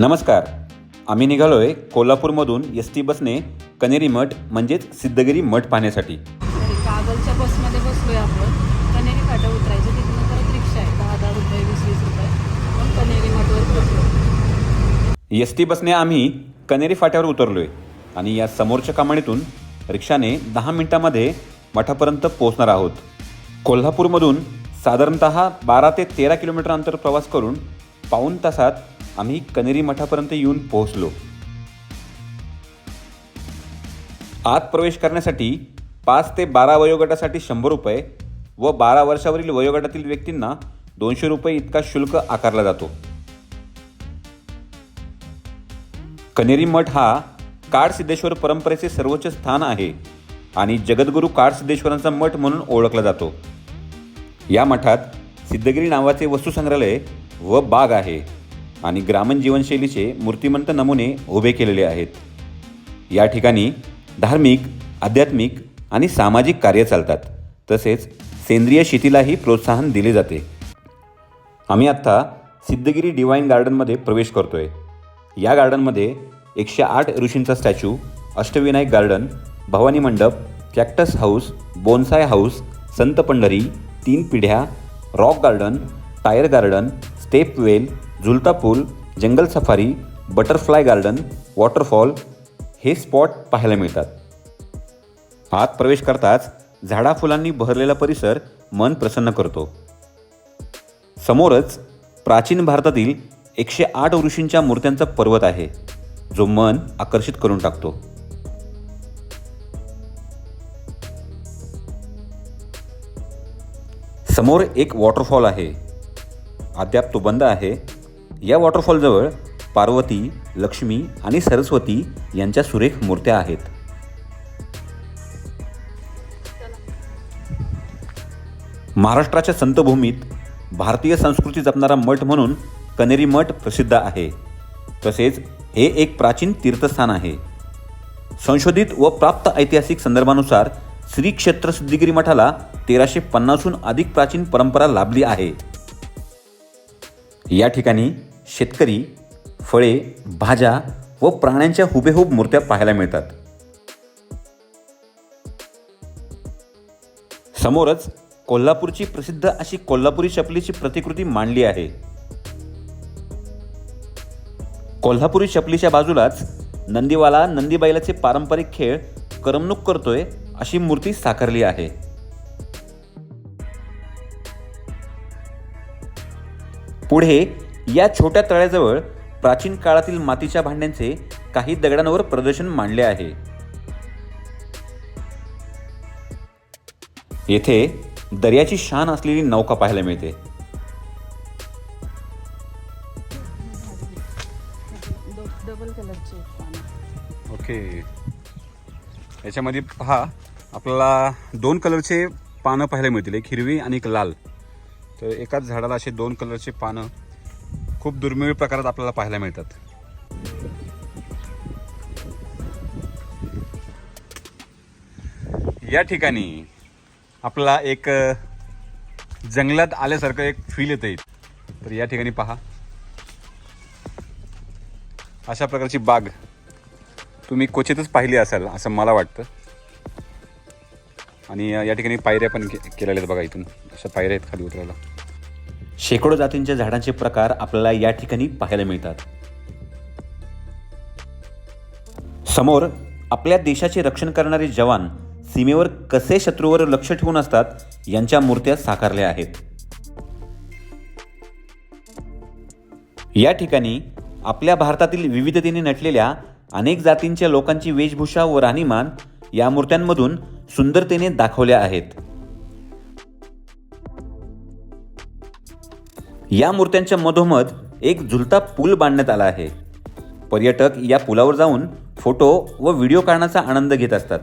नमस्कार. आम्ही निघालोय कोल्हापूरमधून एस टी बसने कनेरी मठ म्हणजेच सिद्धगिरी मठ पाहण्यासाठी. तरी कागलच्या बसमध्ये बसलोय आपण. कनेरी फाटा उतरायचं तिथून परत रिक्षा आहे दहा दहा रुपये वीस वीस रुपये. पण कनेरी मठवर पोहोचलो एस टी बसने आम्ही कनेरी फाट्यावर उतरलोय आणि या समोरच्या कमानीतून रिक्षाने दहा मिनिटामध्ये मठापर्यंत पोहोचणार आहोत. कोल्हापूरमधून साधारणत बारा ते तेरा किलोमीटर अंतर प्रवास करून पाऊण तासात आम्ही कनेरी मठापर्यंत येऊन पोहोचलो. आत प्रवेश करण्यासाठी पाच ते बारा वयोगटासाठी शंभर रुपये व बारा वर्षावरील वयोगटातील व्यक्तींना दोनशे रुपये इतका शुल्क आकारला जातो. कनेरी मठ हा काड सिद्धेश्वर परंपरेचे सर्वोच्च स्थान आहे आणि जगद्गुरू काड सिद्धेश्वरांचा मठ म्हणून ओळखला जातो. या मठात सिद्धगिरी नावाचे वस्तुसंग्रहालय व बाग आहे. आणि ग्रामीण जीवनशैलीचे मूर्तिमंत नमुने उभे केलेले आहेत. या ठिकाणी धार्मिक आध्यात्मिक आणि सामाजिक कार्य चालतात. तसेच सेंद्रिय शेतीलाही प्रोत्साहन दिले जाते. आम्ही आत्ता सिद्धगिरी डिवाईन गार्डनमध्ये प्रवेश करतोय. या गार्डनमध्ये एकशे आठ ऋषींचा स्टॅच्यू अष्टविनायक गार्डन भवानी मंडप कॅक्टस हाऊस बोन्साय हाऊस संत पंढरी तीन पिढ्या rock garden tyre garden step well झुलता पूल जंगल सफारी बटरफ्लाय गार्डन वॉटरफॉल हे स्पॉट पाहायला मिळतात. आत प्रवेश करताच झाडा फुलांनी बहरलेला परिसर मन प्रसन्न करतो. समोरच प्राचीन भारतातील एकशे आठ ऋषींच्या मूर्त्यांचा पर्वत आहे जो मन आकर्षित करून टाकतो. समोर एक वॉटरफॉल आहे. अद्याप तो बंद आहे या वॉटरफॉलजवळ पार्वती लक्ष्मी आणि सरस्वती यांच्या सुरेख मूर्त्या आहेत. महाराष्ट्राच्या संतभूमीत भारतीय संस्कृती जपणारा मठ म्हणून कनेरी मठ प्रसिद्ध आहे. तसेच हे एक प्राचीन तीर्थस्थान आहे. संशोधित व प्राप्त ऐतिहासिक संदर्भानुसार श्री क्षेत्र सिद्धगिरी मठाला तेराशे पन्नासहून अधिक प्राचीन परंपरा लाभली आहे. या ठिकाणी शेतकरी फळे भाज्या व प्राण्यांच्या हुबेहूब मूर्त्या पाहायला मिळतात. समोरच कोल्हापूरची प्रसिद्ध अशी कोल्हापुरी चपलीची प्रतिकृती मांडली आहे. कोल्हापुरी चपलीच्या बाजूलाच नंदीवाला नंदीबाईलाचे पारंपरिक खेळ करमणूक करतोय अशी मूर्ती साकारली आहे. पुढे या छोट्या तळ्याजवळ प्राचीन काळातील मातीच्या भांड्यांचे काही दगडांवर प्रदर्शन मांडले आहे. येथे दर्याची शान असलेली नौका पाहायला मिळते. ओके. याच्यामध्ये पहा आपल्याला दोन कलरचे पानं पाहायला मिळतील एक हिरवी आणि एक लाल. तर एकाच झाडाला असे दोन कलरचे पानं खूप दुर्मिळ प्रकारात आपल्याला पाहायला मिळतात. या ठिकाणी आपला एक जंगलात आल्यासारखं एक फील येतं तर या ठिकाणी पहा. अशा प्रकारची बाग तुम्ही क्वचितच पाहिली असाल असं मला वाटतं. आणि या ठिकाणी पायऱ्या पण के- केलेल्या आहेत बघा इथून. अशा पायऱ्या आहेत खाली उतरायला. शेकडो जातींच्या झाडांचे प्रकार आपल्याला या ठिकाणी पाहायला मिळतात. समोर आपल्या देशाचे रक्षण करणारे जवान सीमेवर कसे शत्रूवर लक्ष ठेवून असतात यांच्या मूर्त्या साकारल्या आहेत. या ठिकाणी आपल्या भारतातील विविधतेने नटलेल्या अनेक जातींच्या लोकांची वेशभूषा व राहणीमान या मूर्त्यांमधून सुंदरतेने दाखवल्या आहेत. या मूर्त्यांच्या मधोमध एक झुलता पूल बांधण्यात आला आहे. पर्यटक या पुलावर जाऊन फोटो व व्हिडिओ काढण्याचा आनंद घेत असतात.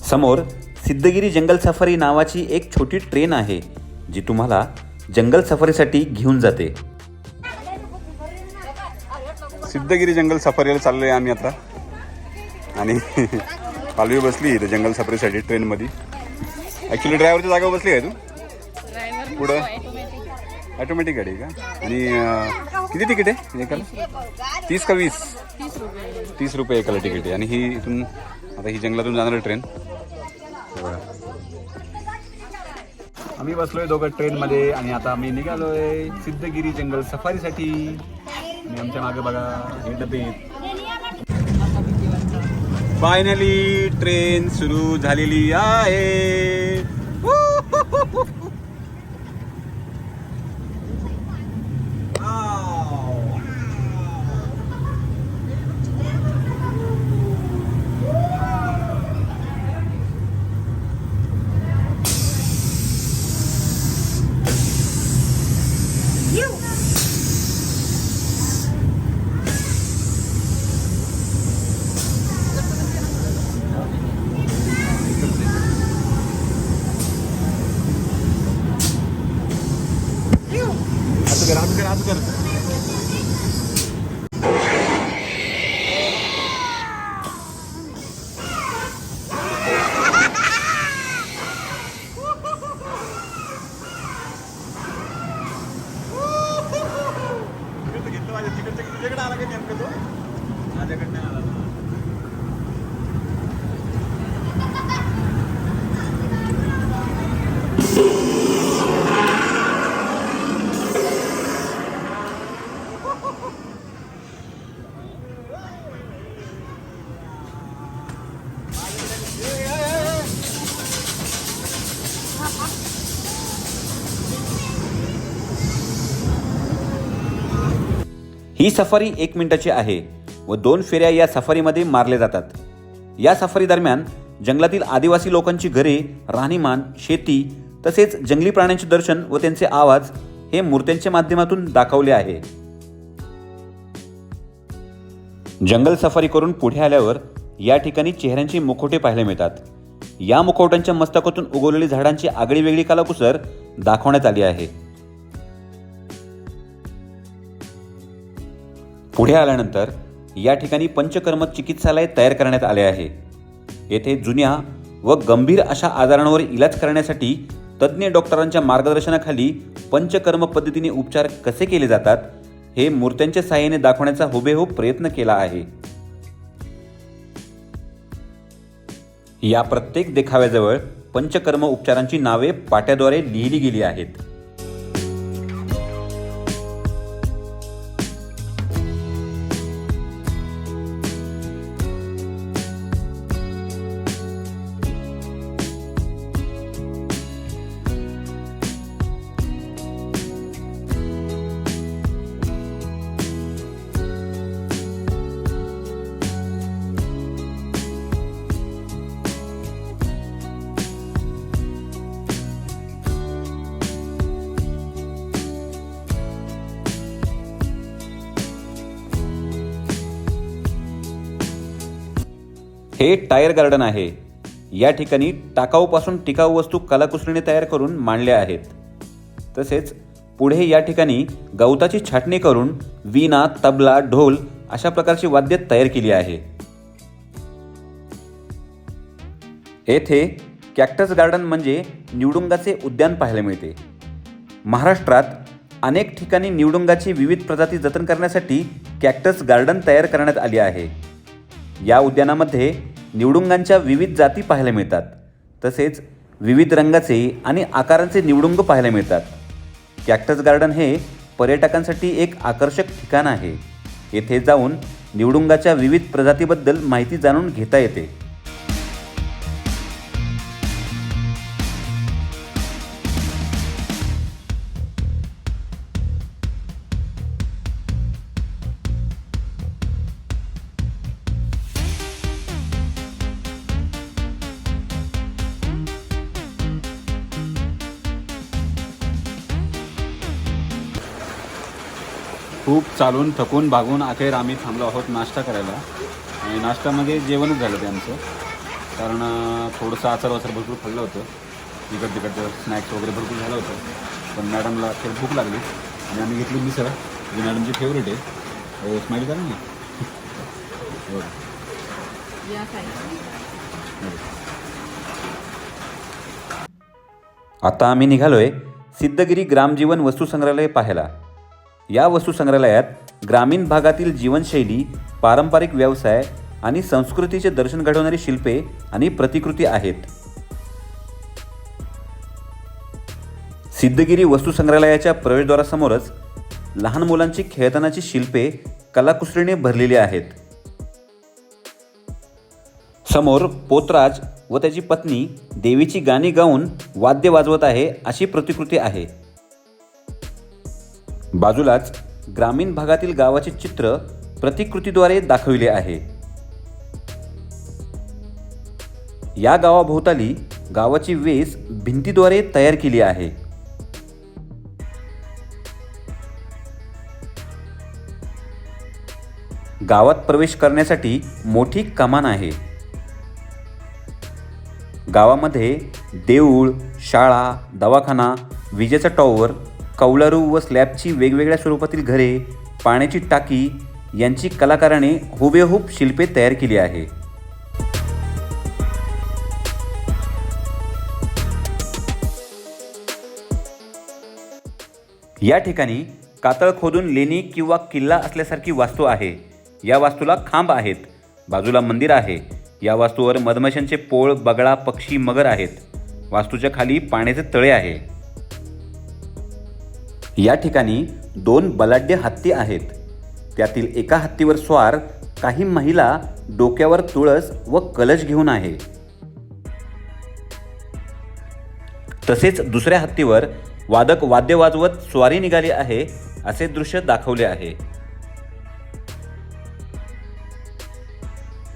समोर सिद्धगिरी जंगल सफारी नावाची एक छोटी ट्रेन आहे जी तुम्हाला जंगल सफारीसाठी घेऊन जाते. सिद्धगिरी जंगल सफारीला चाललोय आम्ही आता. आणि पालवी बसली इथं जंगल सफारीसाठी ट्रेनमध्ये. ॲक्च्युली ड्रायव्हरच्या जागा बसली आहे तू? पुढं? ऑटोमॅटिक गाडी आहे का? आणि किती तिकीट आहे एकाला? तीस का वीस? तीस रुपये. तीस रुपये एकाला तिकीट आहे. आणि ही इथून आता ही जंगलातून जाणार ट्रेन. आम्ही बसलोय दोघं ट्रेनमध्ये आणि आता आम्ही निघालोय सिद्धगिरी जंगल सफारीसाठी. आणि आमच्या मागे बघा हे डबे फायनली ट्रेन सुरू झालेली आहे. ही सफारी एक मिनिटाची आहे व दोन फेऱ्या या सफारीमध्ये मारल्या जातात. या सफारी दरम्यान जंगलातील आदिवासी लोकांची घरे राहणीमान शेती तसेच जंगली प्राण्यांचे दर्शन व त्यांचे आवाज हे मूर्त्यांच्या माध्यमातून दाखवले आहे. जंगल सफारी करून पुढे आल्यावर या ठिकाणी चेहऱ्यांची मुखोटे पाहायला मिळतात. या मुखवट्यांच्या मस्तकातून उगवलेली झाडांची आगळी वेगळी कलाकुसर दाखवण्यात आली आहे. पुढे आल्यानंतर या ठिकाणी पंचकर्म चिकित्सालय तयार करण्यात आले आहे. येथे जुन्या व गंभीर अशा आजारांवर इलाज करण्यासाठी तज्ज्ञ डॉक्टरांच्या मार्गदर्शनाखाली पंचकर्म पद्धतीने उपचार कसे केले जातात हे मूर्त्यांच्या साहाय्याने दाखवण्याचा हुबेहूब प्रयत्न केला आहे. या प्रत्येक देखाव्याजवळ पंचकर्म उपचारांची नावे पाट्याद्वारे लिहिली गेली आहेत. हे टायर गार्डन आहे. या ठिकाणी टाकाऊपासून टिकाऊ वस्तू कलाकुसरीने तयार करून मांडल्या आहेत. तसेच पुढे या ठिकाणी गवताची छाटणी करून वीणा तबला ढोल अशा प्रकारची वाद्य तयार केली आहे. येथे कॅक्टस गार्डन म्हणजे निवडुंगाचे उद्यान पाहायला मिळते. महाराष्ट्रात अनेक ठिकाणी निवडुंगाची विविध प्रजाती जतन करण्यासाठी कॅक्टस गार्डन तयार करण्यात आली आहे. या उद्यानामध्ये निवडुंगांच्या विविध जाती पाहायला मिळतात. तसेच विविध रंगाचे आणि आकारांचे निवडुंग पाहायला मिळतात. कॅक्टस गार्डन हे पर्यटकांसाठी एक आकर्षक ठिकाण आहे. येथे जाऊन निवडुंगाच्या विविध प्रजातीबद्दल माहिती जाणून घेता येते. खूप चालून थकून भागून अखेर आम्ही थांबलो आहोत नाश्ता करायला. आणि नाश्त्यामध्ये जेवणच झालं ते आमचं. कारण थोडंसं आचार वाचार भरपूर खाल्लं होतं. इकड तिकडचं स्नॅक्स वगैरे भरपूर झालं होतं. पण मॅडमला अखेर भूक लागली. आणि आम्ही घेतली मिसळ. जी मॅडमची फेवरेट आहे. स्माईल करा ना. हो. आता आम्ही निघालोय सिद्धगिरी ग्रामजीवन वस्तू संग्रहालय पाहायला. या वस्तू संग्रहालयात ग्रामीण भागातील जीवनशैली पारंपरिक व्यवसाय आणि संस्कृतीचे दर्शन घडवणारी शिल्पे आणि प्रतिकृती आहेत. सिद्धगिरी वस्तूसंग्रहालयाच्या प्रवेशद्वारासमोरच लहान मुलांची खेळतानाची शिल्पे कलाकुसरीने भरलेली आहेत. समोर पोतराज व त्याची पत्नी देवीची गाणी गाऊन वाद्य वाजवत आहे अशी प्रतिकृती आहे. बाजूलाच ग्रामीण भागातील गावाचे चित्र प्रतिकृतीद्वारे दाखविले आहे. या गावाभोवताली गावाची वेस भिंतीद्वारे तयार केली आहे. गावात प्रवेश करण्यासाठी मोठी कमान आहे. गावामध्ये देऊळ शाळा दवाखाना विजेचा टॉवर कौलारू व स्लॅबची वेगवेगळ्या स्वरूपातील घरे पाण्याची टाकी यांची कलाकाराने हुबेहूब शिल्पे तयार केली आहे. या ठिकाणी कातळ खोदून लेणी किंवा किल्ला असल्यासारखी वास्तू आहे. या वास्तूला खांब आहेत. बाजूला मंदिर आहे. या वास्तूवर मधमाशांचे पोळ बगळा पक्षी मगर आहेत. वास्तूच्या खाली पाण्याचे तळे आहे. या ठिकाणी दोन बलाढ्य हत्ती आहेत. त्यातील एका हत्तीवर स्वार काही महिला डोक्यावर तुळस व कलश घेऊन आहे. तसेच दुसऱ्या हत्तीवर वादक वाद्य वाजवत स्वारी निघाली आहे असे दृश्य दाखवले आहे.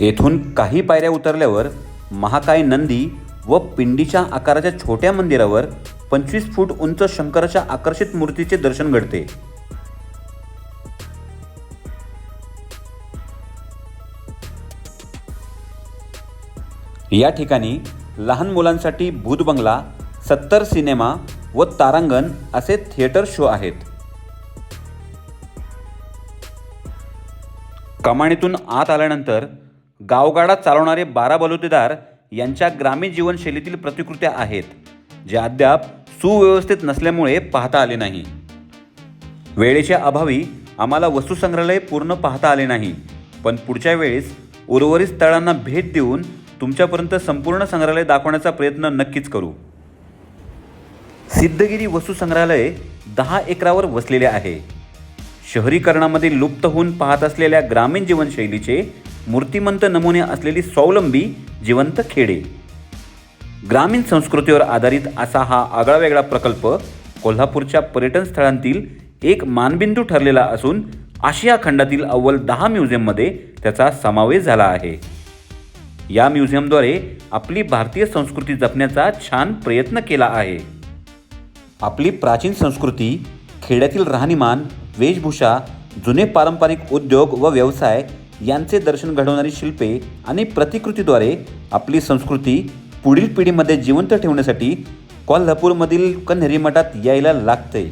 येथून काही पायऱ्या उतरल्यावर महाकाय नंदी व पिंडीच्या आकाराच्या छोट्या मंदिरावर पंचवीस फूट उंच शंकराच्या आकर्षित मूर्तीचे दर्शन घडते. या ठिकाणी लहान मुलांसाठी भूत बंगला सत्तर सिनेमा व तारांगण असे थिएटर शो आहेत. कमानीतून आत आल्यानंतर गावगाडा चालवणारे बारा बलुतेदार यांच्या ग्रामीण जीवनशैलीतील प्रतिकृत्या आहेत ज्या अद्याप सुव्यवस्थित नसल्यामुळे पाहता आले नाही. वेळेच्या अभावी आम्हाला वस्तुसंग्रहालय पूर्ण पाहता आले नाही. पण पुढच्या वेळेस उर्वरित स्थळांना भेट देऊन तुमच्यापर्यंत संपूर्ण संग्रहालय दाखवण्याचा प्रयत्न नक्कीच करू. सिद्धगिरी वस्तूसंग्रहालय दहा एकरावर वसलेले आहे. शहरीकरणामध्ये लुप्त होऊन पाहत असलेल्या ग्रामीण जीवनशैलीचे मूर्तिमंत नमुने असलेली स्वावलंबी जिवंत खेडे. ग्रामीण संस्कृतीवर आधारित असा हा आगळावेगळा प्रकल्प कोल्हापूरच्या पर्यटन स्थळांतील एक मानबिंदू ठरलेला असून आशिया खंडातील अव्वल दहा म्युझियममध्ये त्याचा समावेश झाला आहे. या म्युझियमद्वारे आपली भारतीय संस्कृती जपण्याचा छान प्रयत्न केला आहे. आपली प्राचीन संस्कृती खेड्यातील राहणीमान वेशभूषा जुने पारंपरिक उद्योग व व्यवसाय यांचे दर्शन घडवणारी शिल्पे आणि प्रतिकृतीद्वारे आपली संस्कृती पुढील पिढीमध्ये जिवंत ठेवण्यासाठी कोल्हापूरमधील कन्हेरी मठात यायला लागतंय.